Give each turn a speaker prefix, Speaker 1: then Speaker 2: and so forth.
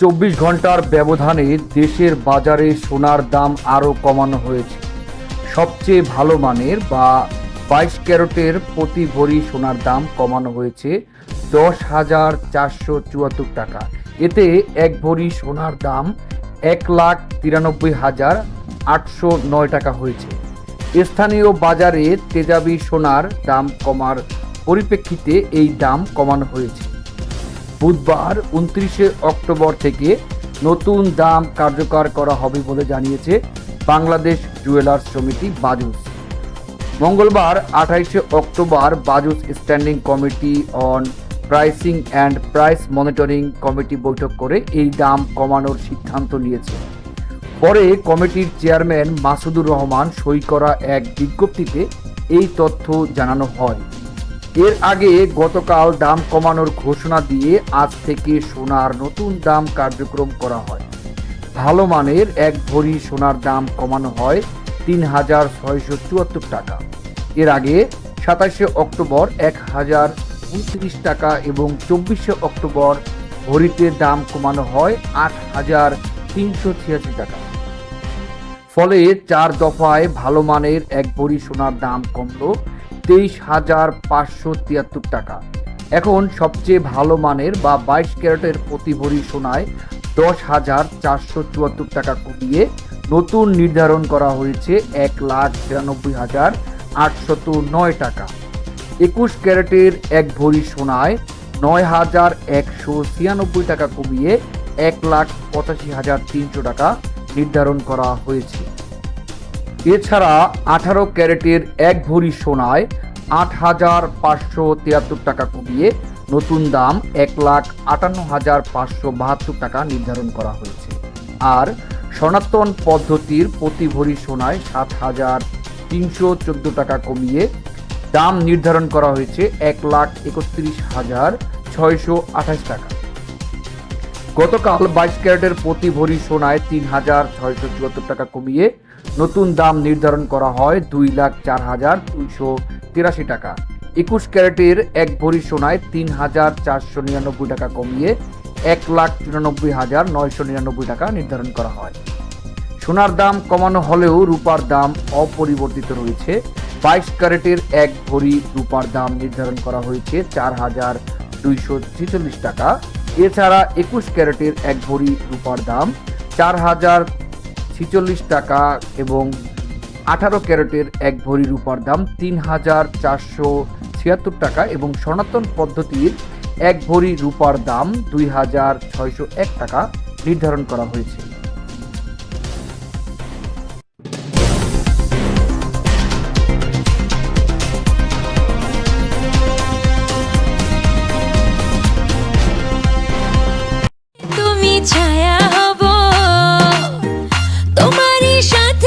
Speaker 1: চব্বিশ ঘণ্টার ব্যবধানে দেশের বাজারে সোনার দাম আরও কমানো হয়েছে। সবচেয়ে ভালো মানের বা বাইশ ক্যারেটের প্রতি ভরি সোনার দাম কমানো হয়েছে দশ হাজার চারশো চুয়াত্তর টাকা। এতে এক ভরি সোনার দাম এক লাখ তিরানব্বই হাজার আটশো নয় টাকা হয়েছে। স্থানীয় বাজারে তেজাবি সোনার দাম কমার পরিপ্রেক্ষিতে এই দাম কমানো হয়েছে। বুধবার উনত্রিশে অক্টোবর থেকে নতুন দাম কার্যকর করা হবে বলে জানিয়েছে বাংলাদেশ জুয়েলার্স সমিতি বাজুস। মঙ্গলবার আঠাইশে October BAJUS standing committee on pricing and price monitoring committee বৈঠক করে এই দাম কমানোর সিদ্ধান্ত নিয়েছে। পরে কমিটির চেয়ারম্যান মাসুদুর রহমান সই করা এক বিজ্ঞপ্তিতে এই তথ্য জানানো হয়। এর আগে গতকাল দাম কমানোর ঘোষণা দিয়ে আজ থেকে সোনার নতুন দাম কার্যক্রম করা হয়। ভালো মানের এক ভরি সোনার দাম কমানো হয় তিন হাজার ছয়শো চুয়াত্তর টাকা। এর আগে সাতাশে অক্টোবর এক হাজার উনত্রিশ টাকা এবং চব্বিশে অক্টোবর ভরিতে দাম কমানো হয় আট হাজার তিনশো ছিয়াশি টাকা। ফলে চার দফায় ভালো মানের এক ভরি সোনার দাম কমলো তেইশ হাজার পাঁচশো তিয়াত্তর টাকা। এখন সবচেয়ে ভালো মানের বা বাইশ ক্যারেটের প্রতি ভরি সোনায় দশ হাজার চারশো চুয়াত্তর টাকা কমিয়ে নতুন নির্ধারণ করা হয়েছে এক লাখ তিরানব্বই হাজার আটশত নয় টাকা। একুশ ক্যারেটের এক ভরি সোনায় নয় হাজার একশো ছিয়ানব্বই টাকা কমিয়ে এক লাখ পঁচাশি হাজার তিনশো টাকা নির্ধারণ করা হয়েছে। এছাড়া আঠারো ক্যারেটের এক ভরি সোনায় আট হাজার পাঁচশো তিয়াত্তর টাকা কমিয়ে নতুন দাম এক লাখ আটান্ন হাজার পাঁচশো বাহাত্তর টাকা নির্ধারণ করা হয়েছে। আর সনাতন পদ্ধতির প্রতি ভরি সোনায় সাত হাজার তিনশো চোদ্দ টাকা কমিয়ে দাম নির্ধারণ করা হয়েছে এক লাখ একত্রিশ হাজার ছয়শো আঠাশ টাকা। গতকাল বাইশ ক্যারেটের প্রতি ভরি সোনায় তিন হাজার ছয়শো চুয়াত্তর টাকা কমিয়ে নতুন দাম নির্ধারণ করা হয় দুই লাখ চার হাজার দুইশো তিরাশি টাকা। একুশ ক্যারেটের এক ভরি সোনায় তিন হাজার চারশো নিরানব্বই টাকা কমিয়ে এক লাখ চুরানব্বই হাজার নয়শো নিরানব্বই টাকা নির্ধারণ করা হয়। সোনার দাম কমানো হলেও রূপার দাম অপরিবর্তিত রয়েছে। বাইশ ক্যারেটের এক ভরি রূপার দাম নির্ধারণ করা হয়েছে চার হাজার দুইশো ছেচল্লিশ টাকা। এছাড়া একুশ ক্যারেটের এক ভরি রূপার দাম চার হাজার ছিচল্লিশ টাকা এবং আঠারো ক্যারেটের এক ভরি রূপার দাম তিন হাজার চারশো ছিয়াত্তর টাকা এবং সনাতন পদ্ধতির এক ভরি রূপার দাম দুই হাজার ছয়শো এক টাকা নির্ধারণ করা হয়েছে। ছায়া